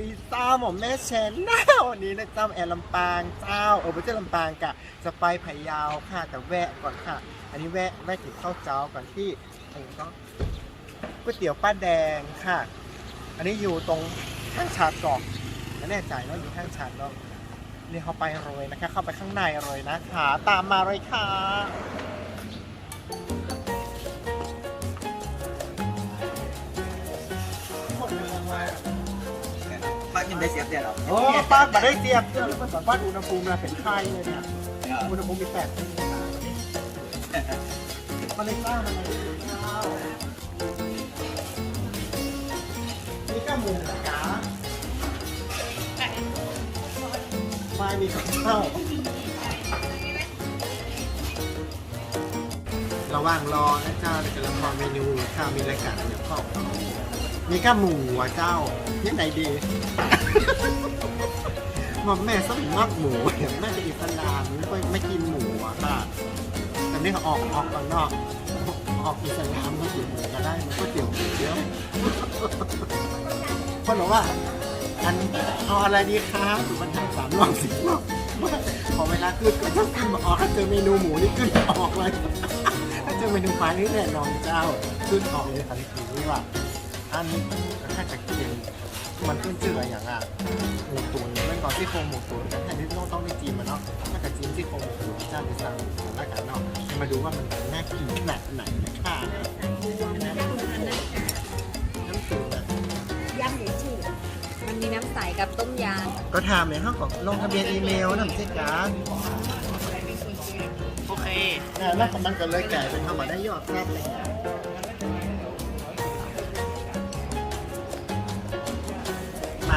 ดีเจ้าหมอแม่เชนแน้าวันนี้นะเจ้าแอร์ลำปางเจ้าเออไม่ใช่ลำปางกะจะไปพะเยาค่ะแต่แวะก่อนค่ะ อันนี้แวะแวะกินข้าวเจ้าก่อนที่ไอ้ก็ก๋วยเตี๋ยวป้าแดงค่ะ อันนี้อยู่ตรงข้างชาดกอกไม่แน่ใจว่าอยู่ข้างชาดเนาะนี่เข้าไปเลยนะคะ เข้าไปข้างในเลยนะคะ ตามมาเลยค่ะ ได้เสียบเดียวหรอโอ้ป้ามาได้เตรียมเพื่อแล้วมันสามารถอุณหภูมิมาเป็นไข้เลยเนี่ยอุณหภูมิมีแปดองศามาเลยจ้ามาเลยข้าวนี่ก็หมูนะจ๊ะไม่มีข้าวเช่าระหว่างรอนะเจ้าเราจะละครเมนูข้าวมีรายการเดี๋ยวเข้า มีข้าหมูอะเจ้ายังไงดีหมอมแม่สมมากหมูเนี่ยแม่จะอิสลามไม่ไม่กินหมูอะค่ะแต่นี่เขาออกออกก่อนนอกออกอิสลามก็กินหมูก็ได้มันก็เตี๋ยวหมูเดียวคนบอกว่าอันเอาอะไรดีครับหรือมันทำสามรอบสิบรอบพอเวลาขึ้นก็ต้องขึ้นมาออกถ้าเจอเมนูหมูนี่ขึ้นออกเลยถ้าเจอเมนูปลานี่แน่นอนเจ้าขึ้นออกเลยทันทีนี่ว่า อันนี้ถ้าจะกินมันขึ้นชื่ออะไรอย่างอะหมูตุ๋นเมื่อก่อนที่โครงหมูตุ๋นแต่ที่ต้องต้องได้จีนมาเนาะถ้าเกิดจีนที่โครงหมูตุ๋นเจ้าไปสั่งหมูตุ๋นแล้วกันเนาะมาดูว่ามันน่ากินแบบไหนนะคะน้ำตุ๋นอะย่ำหรือชื่อมันมีน้ำใสกับต้มยำก็ถามในห้องของลงทะเบียนอีเมลนะพี่จ๋าโอเคแล้วมันก็เลยกลายเป็นเข้ามาได้ยอดแซ่บเลย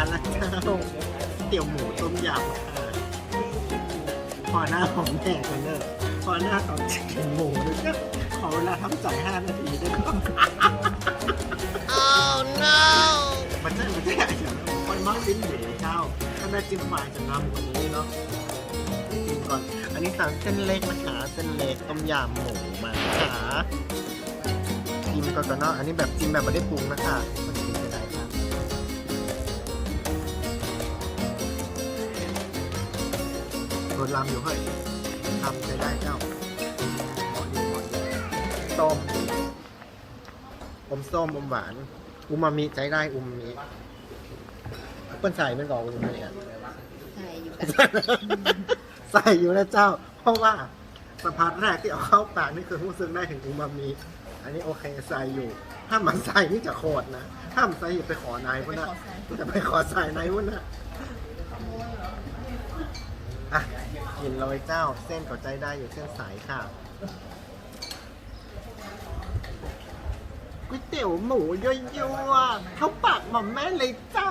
าแล้วเจ้าเตี๋ยวหมูต้มยำค่ะพอหน้าของแม่กันเนอะพอหน้าของชิคเก้นหมูด้วยก็ขอเวลาทำจ่ายห้านาทีได้ไหมมันจะมันจะอย่างคนมากลิ้นหมูเจ้าถ้าแม่จิ้มไฟจะนำกว่านี้เนาะจิ้มก่อน อันนี้สั่งเส้นเล็กนะคะเส้นเล็กต้มยำหมูมาค่ะจิ้มก่อนก่อนเนาะอันนี้แบบจิ้มแบบไม่ได้ปรุงนะคะ รสลำอยู่เฮ้ยทำจะได้เจ้าหมอดีหมอดีต้มอมส้มอมหวานอูมามิใจได้อูมามิเปิ้นใส่เป็นก่อนอูมามิอะำใส่อยู่กับใส่อยู่นะเจ้า เพราะว่าสัมผัสแรกที่เอาเข้าปากนี่คือรู้สึกได้ถึงอูมามิ อันนี้โอเคใส่อยู่ ถ้ามันใส่นี่จะโคตรนะ ถ้ามันใส่อย่าไปขอนายพุ่นนะจะไปขอใส่นายพุ่นนะ อะ กินเลยเจ้า เส้นก็ใจได้อยู่เส้นสายค่ะก๋วยเตี๋ยวหมูยั่วๆเข้าปากหม่อมแม่เลยจ้า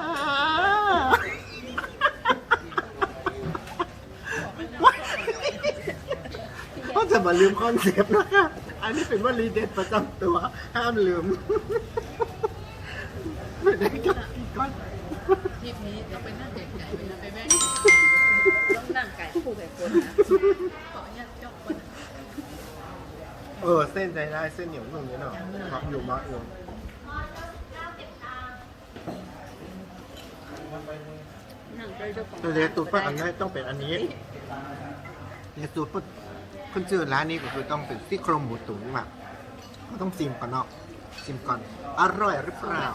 ก็จะมาลืมคอนเซปต์นะคะอันนี้เป็นวลีเด็ดประจำตัว ห้ามลืมไม่ได้ก็ก็ทีนี้เดี๋ยวไปนั่งเด็กใหญ่ไปนไปแม่ง ต้องนั่งไก่คู่ไก่คนนะ ขออนุญาตยกคน เออเส้นใจได้เส้นเหนียวนุ่มนี่เนาะเหมาะอยู่เหมาะอยู่นั่งด้วยเจ้าของแต่เดตูดป้าอันนี้ต้องเป็นอันนี้เดตูดป้าคุณชื่อร้านนี้ก็คือต้องเป็นซี่โครงหมูตุ๋นว่ะก็ต้องซิมก่อนเนาะซิมก่อนอร่อยหรือเปล่า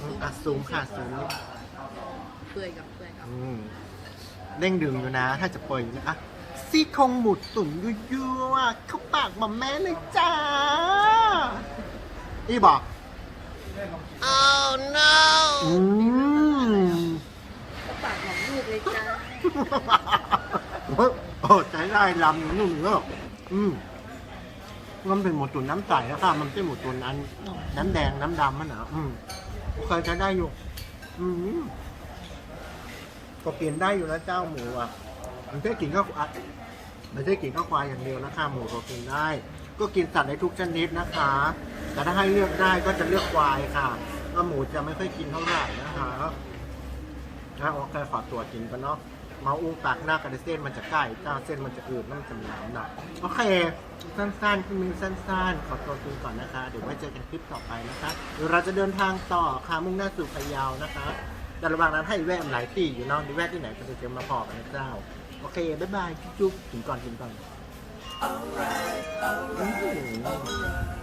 อืมอะซูมค่ะซูมนี่เปื่อยกับเปื่อยกับอืมเร่งดึงอยู่นะ ถ้าจะเปิดอยู่นะอะ ซี่โครงหมูตุ๋นยั่วๆเข้าปากหมาแม่เลยจ้าอีบอก oh no อืมก็ปากของลูกเลยจ้าโอ้ใจได้ลำนุ่มเนอะอืมมันเป็นหมูตุ๋นน้ำใสนะครับมันไม่ใช่หมูตุ๋นอันน้ำแดงน้ำดำมันเหรออืมเคยใช้ได้อยู่ อืมก็เปลี่ยนได้อยู่นะเจ้าหมูอะ มันไม่ใช่กินข้าวไม่ใช่กินข้าวควายอย่างเดียวนะคะหมูก็กินได้ ก็กินสัตว์ในทุกชนิดนะคะ แต่ถ้าให้เลือกได้ก็จะเลือกควายค่ะก็หมูจะไม่ค่อยกินเท่าไหร่นะคะถ้าโอเคขอตัวกินกันเนาะมาอุ้งปากหน้ากันเส้นมันจะใกล้เจ้าเส้นมันจะอืดมันจะมีน้ำหนักโอเค สั้นๆคุณมินสั้นๆ ขอตัวกินก่อนนะคะ เดี๋ยวไว้เจอกันคลิปต่อไปนะคะเดี๋ยวเราจะเดินทางต่อค่ะมุ่งหน้าสู่พะเยานะคะแต่ระหว่างนั้นให้แวะหลายที่อยู่เนาะดีแวะที่ไหนก็จะเจอมาพอกันนะเจ้า โอเค บ๊ายบาย จุ๊บๆกินก่อนกินก่อน Alright, alright, alright.